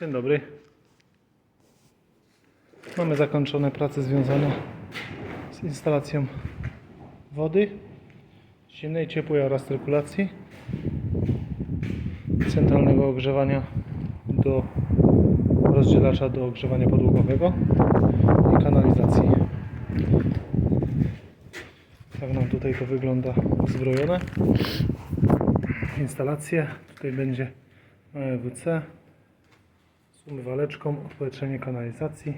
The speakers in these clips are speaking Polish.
Dzień dobry. Mamy zakończone prace związane z instalacją wody zimnej, ciepłej oraz cyrkulacji centralnego ogrzewania do rozdzielacza do ogrzewania podłogowego i kanalizacji. Tak nam tutaj to wygląda zbrojone. Instalacje. Tutaj będzie EWC z umywaleczką, odpowietrzenie kanalizacji.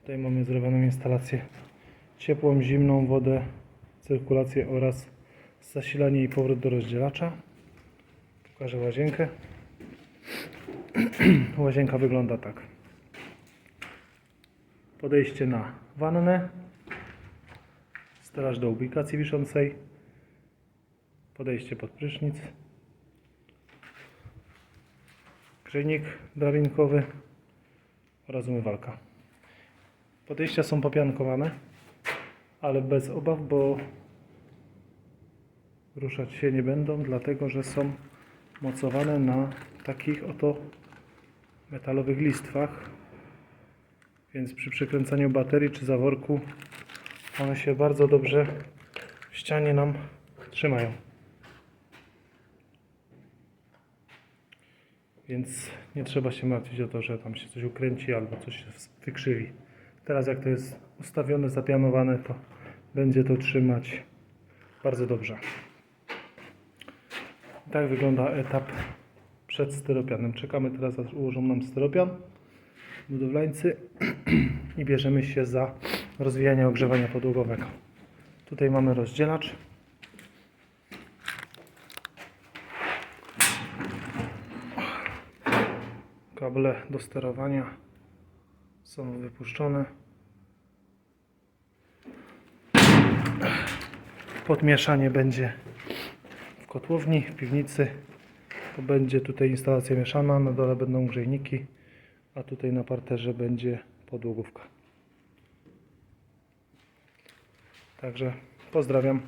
Tutaj mamy zrobioną instalację ciepłą, zimną wodę, cyrkulację oraz zasilanie i powrót do rozdzielacza. Pokażę łazienkę. Łazienka wygląda tak. Podejście na wannę, stelaż do ubikacji wiszącej, podejście pod prysznic, grzejnik drabinkowy oraz umywalka. Podejścia są popiankowane, ale bez obaw, bo ruszać się nie będą, dlatego że są mocowane na takich oto metalowych listwach. Więc przy przekręcaniu baterii czy zaworku one się bardzo dobrze w ścianie nam trzymają. Więc nie trzeba się martwić o to, że tam się coś ukręci albo coś się wykrzywi. Teraz jak to jest ustawione, zapianowane, to będzie to trzymać bardzo dobrze. Tak wygląda etap przed styropianem. Czekamy teraz, aż ułożą nam styropian budowlańcy i bierzemy się za rozwijanie ogrzewania podłogowego. Tutaj mamy rozdzielacz. Kable do sterowania są wypuszczone. Podmieszanie będzie w kotłowni, w piwnicy. To będzie tutaj instalacja mieszana, na dole będą grzejniki, a tutaj na parterze będzie podłogówka. Także pozdrawiam.